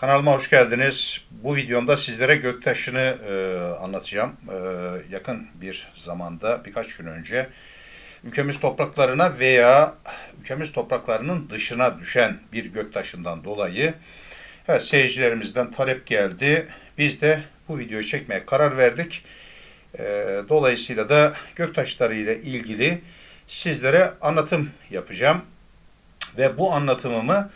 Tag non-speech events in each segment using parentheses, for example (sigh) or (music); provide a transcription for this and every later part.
Kanalıma hoş geldiniz. Bu videomda sizlere göktaşını e, anlatacağım. E, yakın bir zamanda, birkaç gün önce ülkemiz topraklarına veya ülkemiz topraklarının dışına düşen bir göktaşından dolayı evet, seyircilerimizden talep geldi. Biz de bu videoyu çekmeye karar verdik. E, dolayısıyla da göktaşları ile ilgili sizlere anlatım yapacağım. Ve bu anlatımımı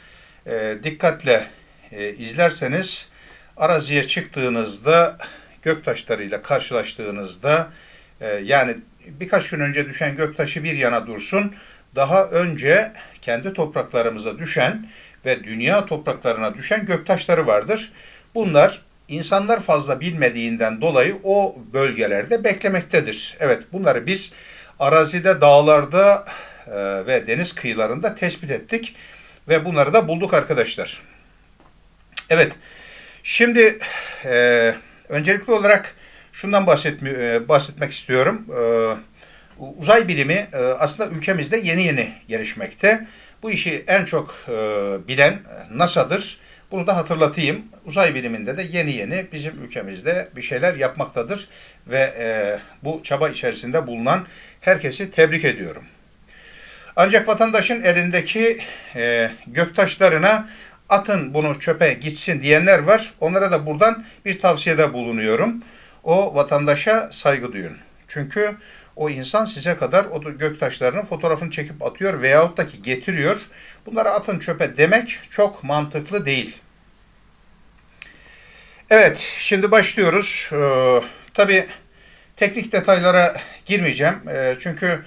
e, dikkatle e, izlerseniz araziye çıktığınızda göktaşlarıyla karşılaştığınızda e, yani birkaç gün önce düşen göktaşı bir yana dursun daha önce kendi topraklarımıza düşen ve dünya topraklarına düşen göktaşları vardır. Bunlar insanlar fazla bilmediğinden dolayı o bölgelerde beklemektedir. Evet bunları biz arazide, dağlarda e, ve deniz kıyılarında tespit ettik ve bunları da bulduk arkadaşlar. Evet, şimdi e, öncelikli olarak şundan bahsetmi, e, bahsetmek istiyorum. E, uzay bilimi e, aslında ülkemizde yeni yeni gelişmekte. Bu işi en çok e, bilen NASA'dır. Bunu da hatırlatayım. Uzay biliminde de yeni yeni bizim ülkemizde bir şeyler yapmaktadır ve e, bu çaba içerisinde bulunan herkesi tebrik ediyorum. Ancak vatandaşın elindeki e, göktaşlarına atın bunu çöpe gitsin diyenler var. Onlara da buradan bir tavsiyede bulunuyorum. O vatandaşa saygı duyun. Çünkü o insan size kadar o göktaşlarının fotoğrafını çekip atıyor veyahut da ki getiriyor. Bunları atın çöpe demek çok mantıklı değil. Evet, şimdi başlıyoruz. Ee, tabii teknik detaylara girmeyeceğim. Ee, çünkü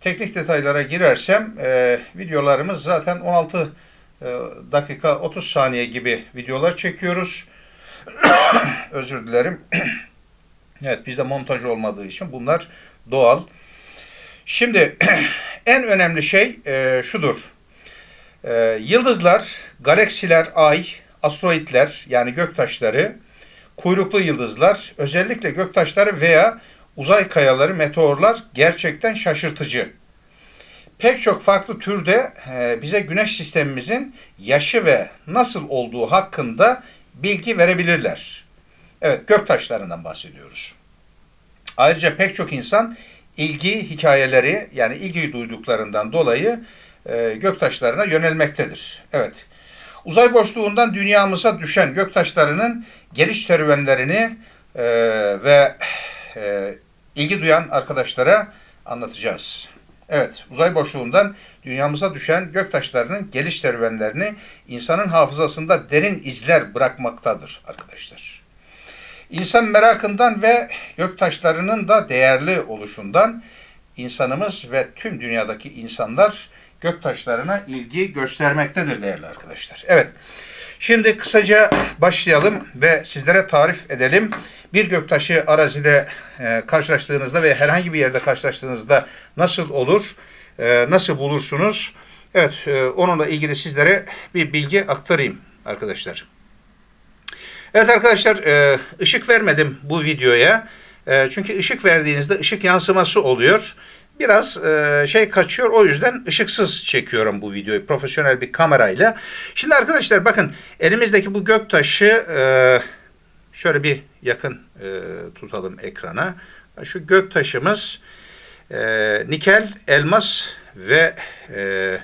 teknik detaylara girersem e, videolarımız zaten 16 e, dakika 30 saniye gibi videolar çekiyoruz. (coughs) Özür dilerim. (coughs) evet bizde montaj olmadığı için bunlar doğal. Şimdi (coughs) en önemli şey e, şudur. E, yıldızlar, galaksiler, ay, asteroidler yani göktaşları, kuyruklu yıldızlar, özellikle göktaşları veya uzay kayaları, meteorlar gerçekten şaşırtıcı. Pek çok farklı türde e, bize güneş sistemimizin yaşı ve nasıl olduğu hakkında bilgi verebilirler. Evet, göktaşlarından bahsediyoruz. Ayrıca pek çok insan ilgi hikayeleri yani ilgi duyduklarından dolayı e, göktaşlarına yönelmektedir. Evet. Uzay boşluğundan dünyamıza düşen göktaşlarının geliş serüvenlerini e, ve ilgi duyan arkadaşlara anlatacağız. Evet, uzay boşluğundan dünyamıza düşen göktaşlarının geliş serüvenlerini insanın hafızasında derin izler bırakmaktadır arkadaşlar. İnsan merakından ve göktaşlarının da değerli oluşundan insanımız ve tüm dünyadaki insanlar göktaşlarına ilgi göstermektedir değerli arkadaşlar. Evet, şimdi kısaca başlayalım ve sizlere tarif edelim bir göktaşı arazide e, karşılaştığınızda ve herhangi bir yerde karşılaştığınızda nasıl olur, e, nasıl bulursunuz? Evet, e, onunla ilgili sizlere bir bilgi aktarayım arkadaşlar. Evet arkadaşlar, e, ışık vermedim bu videoya. E, çünkü ışık verdiğinizde ışık yansıması oluyor. Biraz e, şey kaçıyor. O yüzden ışıksız çekiyorum bu videoyu profesyonel bir kamerayla. Şimdi arkadaşlar bakın elimizdeki bu göktaşı e, Şöyle bir yakın e, tutalım ekrana. Şu gök taşımız e, nikel, elmas ve e,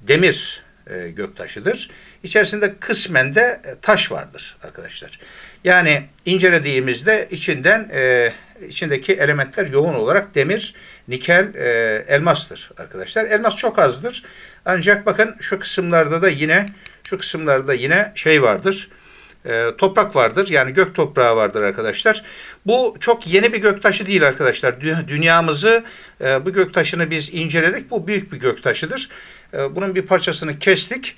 demir e, gök taşıdır. İçerisinde kısmen de e, taş vardır arkadaşlar. Yani incelediğimizde içinden e, içindeki elementler yoğun olarak demir, nikel, e, elmastır arkadaşlar. Elmas çok azdır. Ancak bakın şu kısımlarda da yine şu kısımlarda yine şey vardır e, toprak vardır. Yani gök toprağı vardır arkadaşlar. Bu çok yeni bir göktaşı değil arkadaşlar. Dünyamızı e, bu göktaşını biz inceledik. Bu büyük bir göktaşıdır. E, bunun bir parçasını kestik.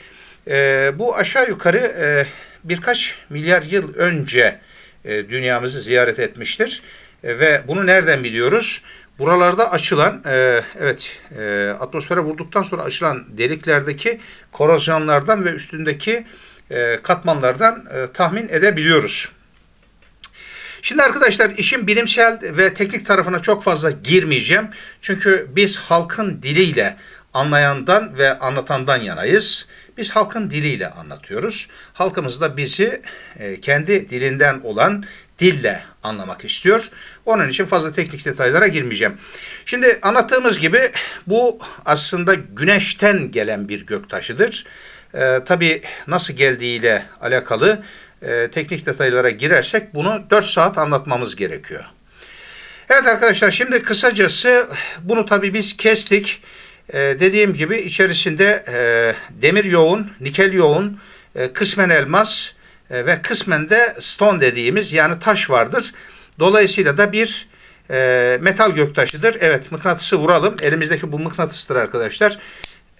E, bu aşağı yukarı e, birkaç milyar yıl önce e, dünyamızı ziyaret etmiştir. E, ve bunu nereden biliyoruz? Buralarda açılan, e, evet e, atmosfere vurduktan sonra açılan deliklerdeki korozyonlardan ve üstündeki e, katmanlardan e, tahmin edebiliyoruz. Şimdi arkadaşlar işin bilimsel ve teknik tarafına çok fazla girmeyeceğim. Çünkü biz halkın diliyle anlayandan ve anlatandan yanayız. Biz halkın diliyle anlatıyoruz. Halkımız da bizi e, kendi dilinden olan dille anlamak istiyor. Onun için fazla teknik detaylara girmeyeceğim. Şimdi anlattığımız gibi bu aslında güneşten gelen bir göktaşıdır. E, tabii nasıl geldiğiyle alakalı e, teknik detaylara girersek bunu 4 saat anlatmamız gerekiyor. Evet arkadaşlar şimdi kısacası bunu tabii biz kestik. Ee, dediğim gibi içerisinde e, demir yoğun, nikel yoğun, e, kısmen elmas e, ve kısmen de stone dediğimiz yani taş vardır. Dolayısıyla da bir e, metal göktaşıdır. Evet mıknatısı vuralım. Elimizdeki bu mıknatıstır arkadaşlar.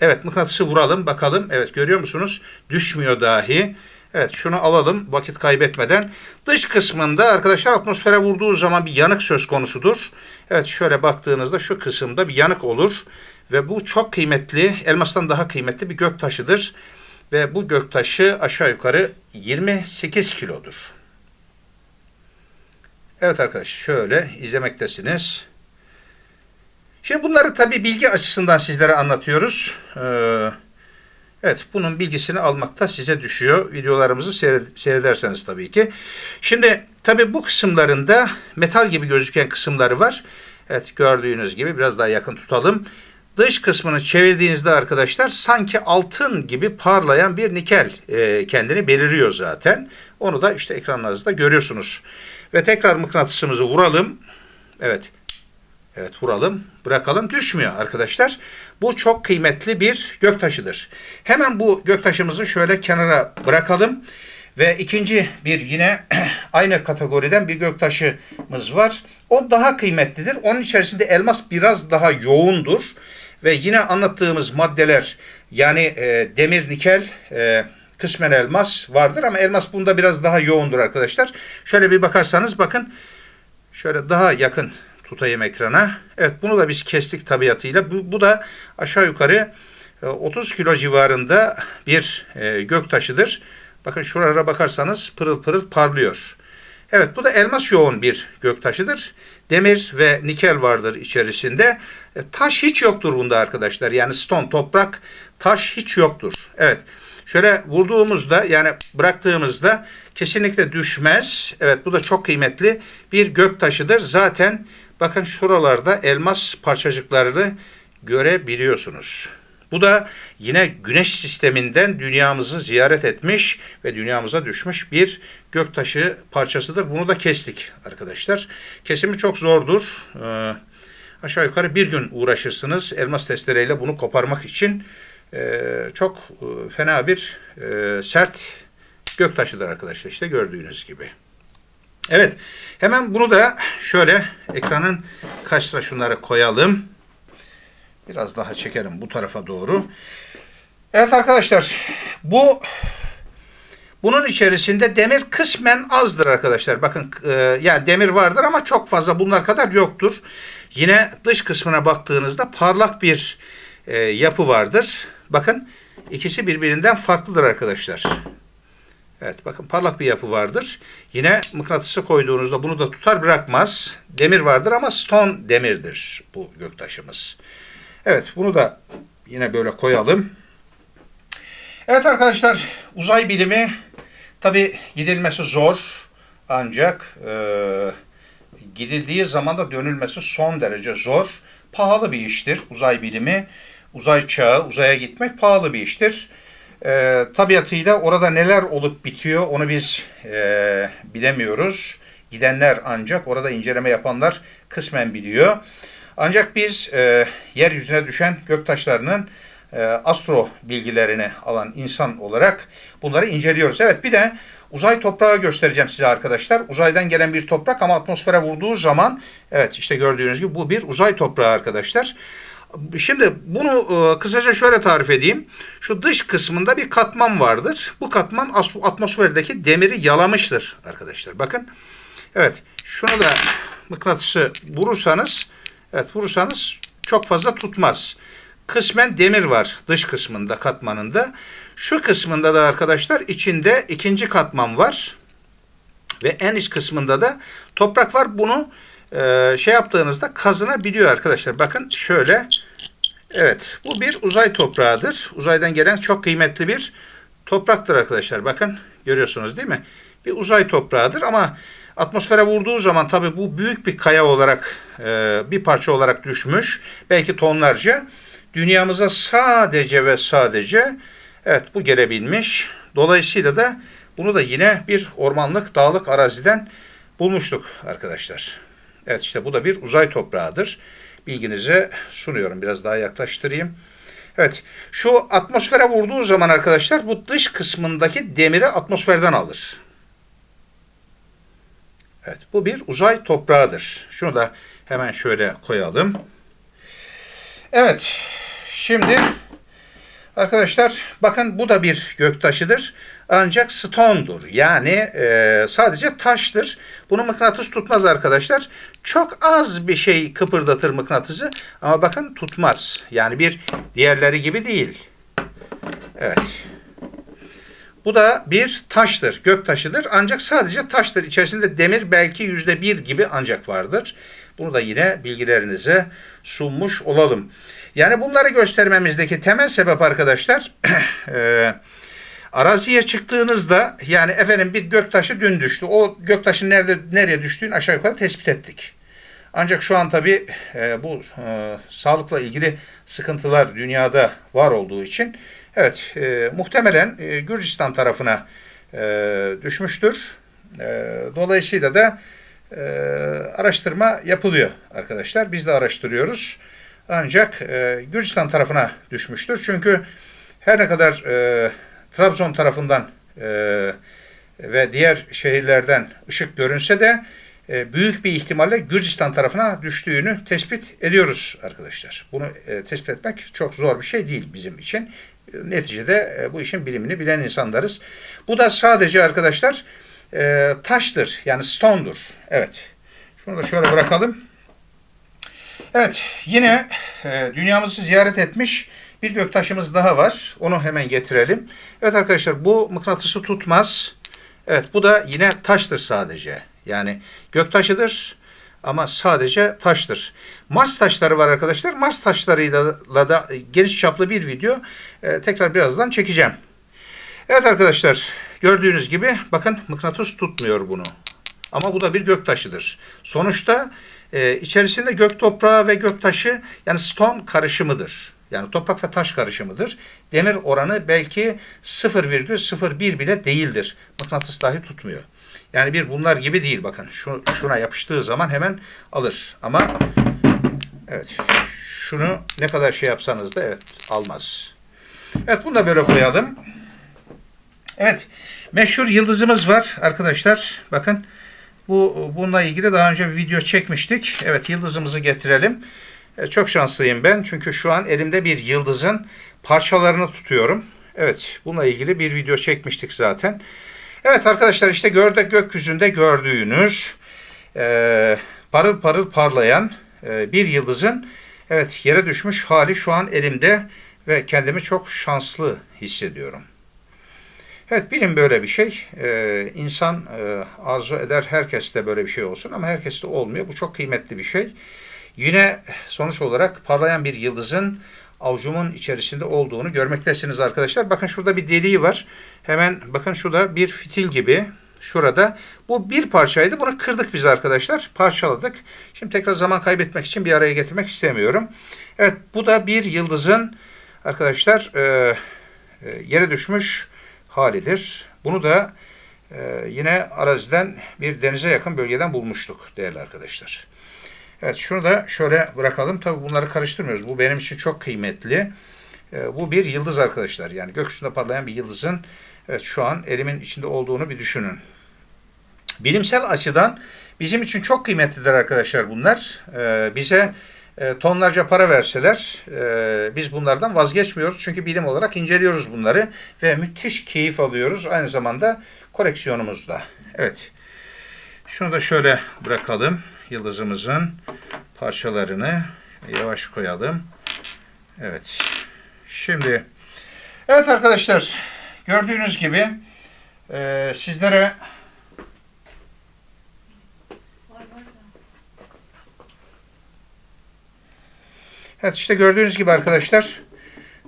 Evet mıknatısı vuralım bakalım. Evet görüyor musunuz? Düşmüyor dahi. Evet şunu alalım vakit kaybetmeden. Dış kısmında arkadaşlar atmosfere vurduğu zaman bir yanık söz konusudur. Evet şöyle baktığınızda şu kısımda bir yanık olur. Ve bu çok kıymetli, elmastan daha kıymetli bir göktaşıdır. Ve bu göktaşı aşağı yukarı 28 kilodur. Evet arkadaşlar şöyle izlemektesiniz. Şimdi bunları tabi bilgi açısından sizlere anlatıyoruz. Ee, evet bunun bilgisini almakta size düşüyor. Videolarımızı seyrederseniz tabii ki. Şimdi tabi bu kısımlarında metal gibi gözüken kısımları var. Evet gördüğünüz gibi biraz daha yakın tutalım. Dış kısmını çevirdiğinizde arkadaşlar sanki altın gibi parlayan bir nikel e, kendini beliriyor zaten. Onu da işte ekranlarınızda görüyorsunuz. Ve tekrar mıknatısımızı vuralım. Evet. Evet vuralım. Bırakalım. Düşmüyor arkadaşlar. Bu çok kıymetli bir göktaşıdır. Hemen bu göktaşımızı şöyle kenara bırakalım. Ve ikinci bir yine (clears throat) aynı kategoriden bir göktaşımız var. O daha kıymetlidir. Onun içerisinde elmas biraz daha yoğundur. Ve yine anlattığımız maddeler yani e, demir, nikel, e, kısmen elmas vardır ama elmas bunda biraz daha yoğundur arkadaşlar. Şöyle bir bakarsanız bakın şöyle daha yakın tutayım ekrana. Evet bunu da biz kestik tabiatıyla. Bu, bu da aşağı yukarı 30 e, kilo civarında bir e, gök taşıdır. Bakın şuralara bakarsanız pırıl pırıl parlıyor. Evet bu da elmas yoğun bir göktaşıdır. Demir ve nikel vardır içerisinde. E, taş hiç yoktur bunda arkadaşlar. Yani stone, toprak, taş hiç yoktur. Evet. Şöyle vurduğumuzda yani bıraktığımızda kesinlikle düşmez. Evet bu da çok kıymetli bir gök taşıdır. Zaten bakın şuralarda elmas parçacıklarını görebiliyorsunuz. Bu da yine güneş sisteminden dünyamızı ziyaret etmiş ve dünyamıza düşmüş bir göktaşı parçasıdır. Bunu da kestik arkadaşlar. Kesimi çok zordur. Ee, aşağı yukarı bir gün uğraşırsınız elmas testereyle bunu koparmak için. Ee, çok e, fena bir e, sert göktaşıdır arkadaşlar işte gördüğünüz gibi. Evet hemen bunu da şöyle ekranın karşısına şunları koyalım. Biraz daha çekelim bu tarafa doğru. Evet arkadaşlar bu bunun içerisinde demir kısmen azdır arkadaşlar. Bakın e, yani demir vardır ama çok fazla bunlar kadar yoktur. Yine dış kısmına baktığınızda parlak bir e, yapı vardır. Bakın ikisi birbirinden farklıdır arkadaşlar. Evet bakın parlak bir yapı vardır. Yine mıknatısı koyduğunuzda bunu da tutar bırakmaz. Demir vardır ama stone demirdir bu göktaşımız. Evet bunu da yine böyle koyalım. Evet arkadaşlar uzay bilimi tabi gidilmesi zor ancak e, gidildiği zaman da dönülmesi son derece zor. Pahalı bir iştir uzay bilimi. Uzay çağı, uzaya gitmek pahalı bir iştir. E, tabiatıyla orada neler olup bitiyor onu biz e, bilemiyoruz. Gidenler ancak orada inceleme yapanlar kısmen biliyor. Ancak biz e, yeryüzüne düşen göktaşlarının e, astro bilgilerini alan insan olarak bunları inceliyoruz. Evet bir de uzay toprağı göstereceğim size arkadaşlar. Uzaydan gelen bir toprak ama atmosfere vurduğu zaman evet işte gördüğünüz gibi bu bir uzay toprağı arkadaşlar. Şimdi bunu e, kısaca şöyle tarif edeyim. Şu dış kısmında bir katman vardır. Bu katman atmosferdeki demiri yalamıştır arkadaşlar. Bakın. Evet. Şunu da mıknatısı vurursanız Evet vurursanız çok fazla tutmaz. Kısmen demir var dış kısmında katmanında. Şu kısmında da arkadaşlar içinde ikinci katman var. Ve en iç kısmında da toprak var. Bunu e, şey yaptığınızda kazınabiliyor arkadaşlar. Bakın şöyle Evet, bu bir uzay toprağıdır. Uzaydan gelen çok kıymetli bir topraktır arkadaşlar. Bakın, görüyorsunuz değil mi? Bir uzay toprağıdır ama atmosfere vurduğu zaman tabii bu büyük bir kaya olarak, e, bir parça olarak düşmüş. Belki tonlarca. Dünyamıza sadece ve sadece evet bu gelebilmiş. Dolayısıyla da bunu da yine bir ormanlık, dağlık araziden bulmuştuk arkadaşlar. Evet işte bu da bir uzay toprağıdır. Bilginize sunuyorum. Biraz daha yaklaştırayım. Evet şu atmosfere vurduğu zaman arkadaşlar bu dış kısmındaki demiri atmosferden alır. Evet bu bir uzay toprağıdır. Şunu da hemen şöyle koyalım. Evet şimdi Arkadaşlar bakın bu da bir göktaşıdır. Ancak stone'dur. Yani e, sadece taştır. Bunu mıknatıs tutmaz arkadaşlar. Çok az bir şey kıpırdatır mıknatısı. Ama bakın tutmaz. Yani bir diğerleri gibi değil. Evet. Bu da bir taştır. Göktaşıdır. Ancak sadece taştır. İçerisinde demir belki yüzde bir gibi ancak vardır. Bunu da yine bilgilerinize sunmuş olalım. Yani bunları göstermemizdeki temel sebep arkadaşlar (clears throat) e, araziye çıktığınızda yani efendim bir göktaşı dün düştü. O göktaşın nerede nereye düştüğünü aşağı yukarı tespit ettik. Ancak şu an tabi e, bu e, sağlıkla ilgili sıkıntılar dünyada var olduğu için evet e, muhtemelen e, Gürcistan tarafına e, düşmüştür. E, dolayısıyla da e, araştırma yapılıyor arkadaşlar. Biz de araştırıyoruz. Ancak e, Gürcistan tarafına düşmüştür. Çünkü her ne kadar e, Trabzon tarafından e, ve diğer şehirlerden ışık görünse de e, büyük bir ihtimalle Gürcistan tarafına düştüğünü tespit ediyoruz arkadaşlar. Bunu e, tespit etmek çok zor bir şey değil bizim için. Neticede e, bu işin bilimini bilen insanlarız. Bu da sadece arkadaşlar e, taştır yani stone'dur. Evet. Şunu da şöyle bırakalım. Evet, yine e, dünyamızı ziyaret etmiş bir göktaşımız daha var. Onu hemen getirelim. Evet arkadaşlar bu mıknatısı tutmaz. Evet bu da yine taştır sadece. Yani göktaşıdır ama sadece taştır. Mars taşları var arkadaşlar. Mars taşlarıyla da geniş çaplı bir video e, tekrar birazdan çekeceğim. Evet arkadaşlar gördüğünüz gibi bakın mıknatıs tutmuyor bunu. Ama bu da bir göktaşıdır. Sonuçta e, içerisinde gök toprağı ve gök taşı yani stone karışımıdır. Yani toprak ve taş karışımıdır. Demir oranı belki 0,01 bile değildir. Mıknatıs dahi tutmuyor. Yani bir bunlar gibi değil bakın. Şu, şuna yapıştığı zaman hemen alır. Ama evet şunu ne kadar şey yapsanız da evet almaz. Evet bunu da böyle koyalım. Evet meşhur yıldızımız var arkadaşlar. Bakın bu bununla ilgili daha önce bir video çekmiştik. Evet yıldızımızı getirelim. E, çok şanslıyım ben çünkü şu an elimde bir yıldızın parçalarını tutuyorum. Evet bununla ilgili bir video çekmiştik zaten. Evet arkadaşlar işte gördük gökyüzünde gördüğünüz e, parıl parıl parlayan e, bir yıldızın evet yere düşmüş hali şu an elimde ve kendimi çok şanslı hissediyorum. Evet bilim böyle bir şey. Ee, insan e, arzu eder herkeste böyle bir şey olsun ama herkeste olmuyor. Bu çok kıymetli bir şey. Yine sonuç olarak parlayan bir yıldızın avucumun içerisinde olduğunu görmektesiniz arkadaşlar. Bakın şurada bir deliği var. Hemen bakın şurada bir fitil gibi. Şurada. Bu bir parçaydı. Bunu kırdık biz arkadaşlar. Parçaladık. Şimdi tekrar zaman kaybetmek için bir araya getirmek istemiyorum. Evet bu da bir yıldızın arkadaşlar e, e, yere düşmüş halidir. Bunu da e, yine araziden bir denize yakın bölgeden bulmuştuk değerli arkadaşlar. Evet şunu da şöyle bırakalım. Tabi bunları karıştırmıyoruz. Bu benim için çok kıymetli. E, bu bir yıldız arkadaşlar. Yani gökyüzünde parlayan bir yıldızın evet, şu an elimin içinde olduğunu bir düşünün. Bilimsel açıdan bizim için çok kıymetlidir arkadaşlar bunlar. E, bize e, tonlarca para verseler e, biz bunlardan vazgeçmiyoruz. Çünkü bilim olarak inceliyoruz bunları ve müthiş keyif alıyoruz. Aynı zamanda koleksiyonumuzda. Evet. Şunu da şöyle bırakalım. Yıldızımızın parçalarını yavaş koyalım. Evet. Şimdi evet arkadaşlar gördüğünüz gibi e, sizlere Evet işte gördüğünüz gibi arkadaşlar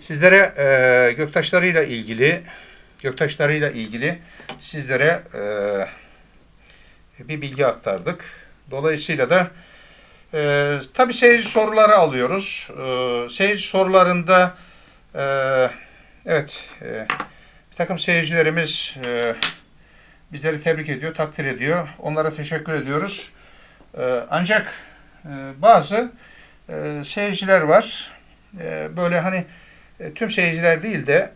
sizlere e, göktaşlarıyla ilgili göktaşlarıyla ilgili sizlere e, bir bilgi aktardık. Dolayısıyla da e, tabii seyirci soruları alıyoruz. E, seyirci sorularında e, evet e, bir takım seyircilerimiz e, bizleri tebrik ediyor, takdir ediyor. Onlara teşekkür ediyoruz. E, ancak e, bazı e, seyirciler var. E, böyle hani e, tüm seyirciler değil de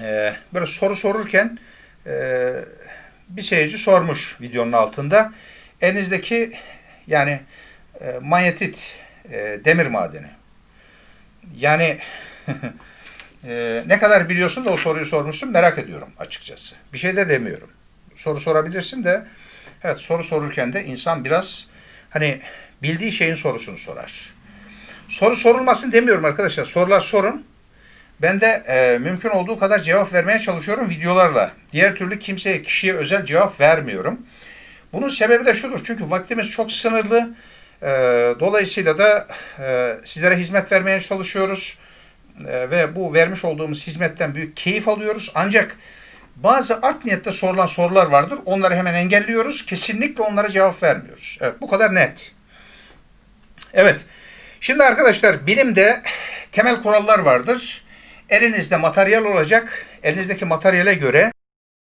e, böyle soru sorurken e, bir seyirci sormuş videonun altında. Elinizdeki yani e, manyetit e, demir madeni. Yani (laughs) e, ne kadar biliyorsun da o soruyu sormuşsun merak ediyorum açıkçası. Bir şey de demiyorum. Soru sorabilirsin de evet soru sorurken de insan biraz hani bildiği şeyin sorusunu sorar. Soru sorulmasın demiyorum arkadaşlar. Sorular sorun. Ben de e, mümkün olduğu kadar cevap vermeye çalışıyorum videolarla. Diğer türlü kimseye, kişiye özel cevap vermiyorum. Bunun sebebi de şudur. Çünkü vaktimiz çok sınırlı. E, dolayısıyla da e, sizlere hizmet vermeye çalışıyoruz. E, ve bu vermiş olduğumuz hizmetten büyük keyif alıyoruz. Ancak bazı art niyette sorulan sorular vardır. Onları hemen engelliyoruz. Kesinlikle onlara cevap vermiyoruz. Evet bu kadar net. Evet. Şimdi arkadaşlar bilimde temel kurallar vardır. Elinizde materyal olacak. Elinizdeki materyale göre